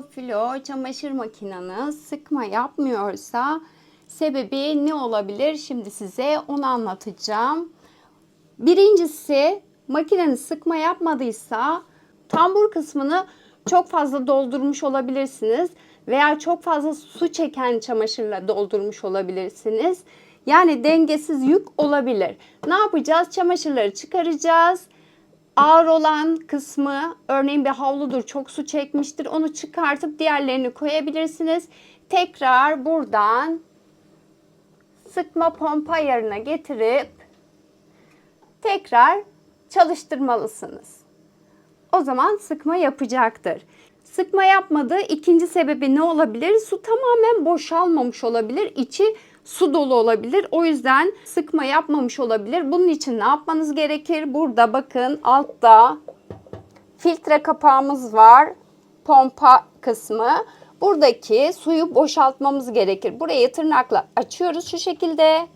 EcoFlow çamaşır makineniz sıkma yapmıyorsa sebebi ne olabilir? Şimdi size onu anlatacağım. Birincisi makineniz sıkma yapmadıysa tambur kısmını çok fazla doldurmuş olabilirsiniz veya çok fazla su çeken çamaşırla doldurmuş olabilirsiniz. Yani dengesiz yük olabilir. Ne yapacağız? Çamaşırları çıkaracağız. Ağır olan kısmı örneğin bir havludur çok su çekmiştir. Onu çıkartıp diğerlerini koyabilirsiniz. Tekrar buradan sıkma pompa ayarına getirip tekrar çalıştırmalısınız. O zaman sıkma yapacaktır. Sıkma yapmadığı ikinci sebebi ne olabilir? Su tamamen boşalmamış olabilir. İçi su dolu olabilir. O yüzden sıkma yapmamış olabilir. Bunun için ne yapmanız gerekir? Burada bakın altta filtre kapağımız var. Pompa kısmı. Buradaki suyu boşaltmamız gerekir. Burayı tırnakla açıyoruz şu şekilde.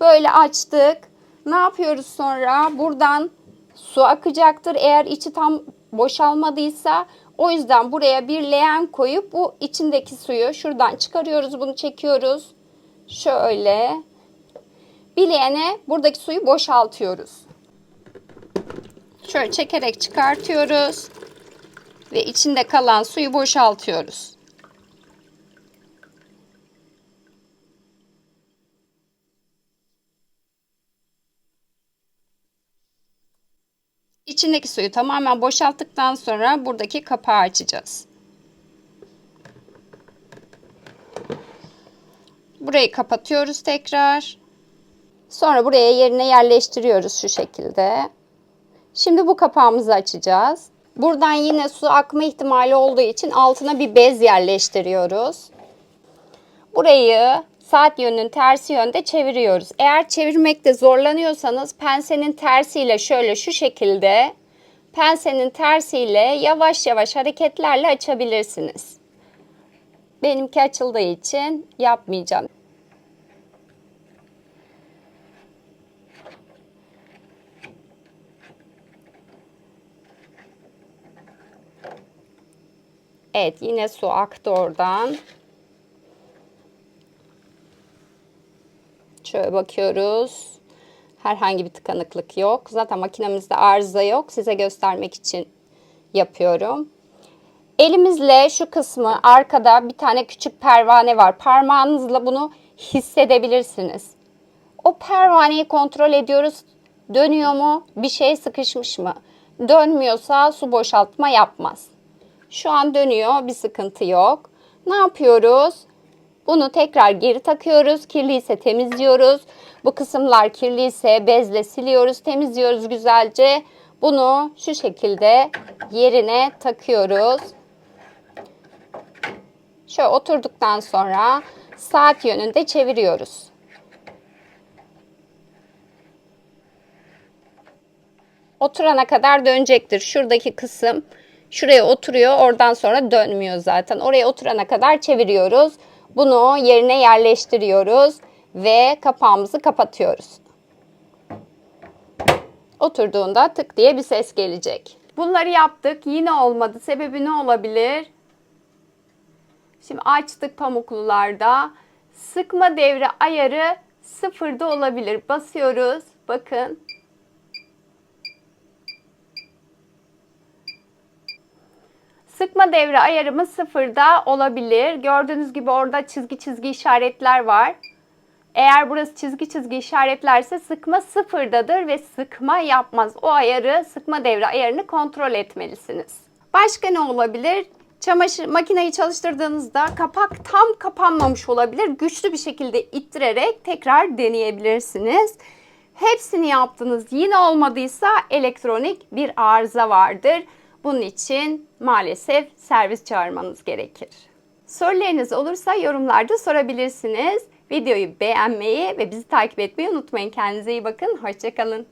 Böyle açtık. Ne yapıyoruz sonra? Buradan su akacaktır. Eğer içi tam boşalmadıysa o yüzden buraya bir leğen koyup bu içindeki suyu şuradan çıkarıyoruz. Bunu çekiyoruz. Şöyle. Bir leğene buradaki suyu boşaltıyoruz. Şöyle çekerek çıkartıyoruz. Ve içinde kalan suyu boşaltıyoruz. İçindeki suyu tamamen boşalttıktan sonra buradaki kapağı açacağız. Burayı kapatıyoruz tekrar. Sonra buraya yerine yerleştiriyoruz şu şekilde. Şimdi bu kapağımızı açacağız. Buradan yine su akma ihtimali olduğu için altına bir bez yerleştiriyoruz. Burayı saat yönünün tersi yönde çeviriyoruz. Eğer çevirmekte zorlanıyorsanız pensenin tersiyle şöyle şu şekilde pensenin tersiyle yavaş yavaş hareketlerle açabilirsiniz. Benimki açıldığı için yapmayacağım. Evet yine su aktı oradan. Şöyle bakıyoruz. Herhangi bir tıkanıklık yok. Zaten makinemizde arıza yok. Size göstermek için yapıyorum. Elimizle şu kısmı arkada bir tane küçük pervane var. Parmağınızla bunu hissedebilirsiniz. O pervaneyi kontrol ediyoruz. Dönüyor mu? Bir şey sıkışmış mı? Dönmüyorsa su boşaltma yapmaz. Şu an dönüyor. Bir sıkıntı yok. Ne yapıyoruz? Bunu tekrar geri takıyoruz. Kirliyse temizliyoruz. Bu kısımlar kirliyse bezle siliyoruz, temizliyoruz güzelce. Bunu şu şekilde yerine takıyoruz. Şöyle oturduktan sonra saat yönünde çeviriyoruz. Oturana kadar dönecektir. Şuradaki kısım şuraya oturuyor. Oradan sonra dönmüyor zaten. Oraya oturana kadar çeviriyoruz. Bunu yerine yerleştiriyoruz ve kapağımızı kapatıyoruz. Oturduğunda tık diye bir ses gelecek. Bunları yaptık. Yine olmadı. Sebebi ne olabilir? Şimdi açtık pamuklularda. Sıkma devre ayarı sıfırda olabilir. Basıyoruz. Bakın. Sıkma devre ayarımız sıfırda olabilir. Gördüğünüz gibi orada çizgi çizgi işaretler var. Eğer burası çizgi çizgi işaretlerse sıkma sıfırdadır ve sıkma yapmaz. O ayarı sıkma devre ayarını kontrol etmelisiniz. Başka ne olabilir? Çamaşır makineyi çalıştırdığınızda kapak tam kapanmamış olabilir. Güçlü bir şekilde ittirerek tekrar deneyebilirsiniz. Hepsini yaptınız yine olmadıysa elektronik bir arıza vardır. Bunun için maalesef servis çağırmanız gerekir. Sorularınız olursa yorumlarda sorabilirsiniz. Videoyu beğenmeyi ve bizi takip etmeyi unutmayın. Kendinize iyi bakın. Hoşçakalın.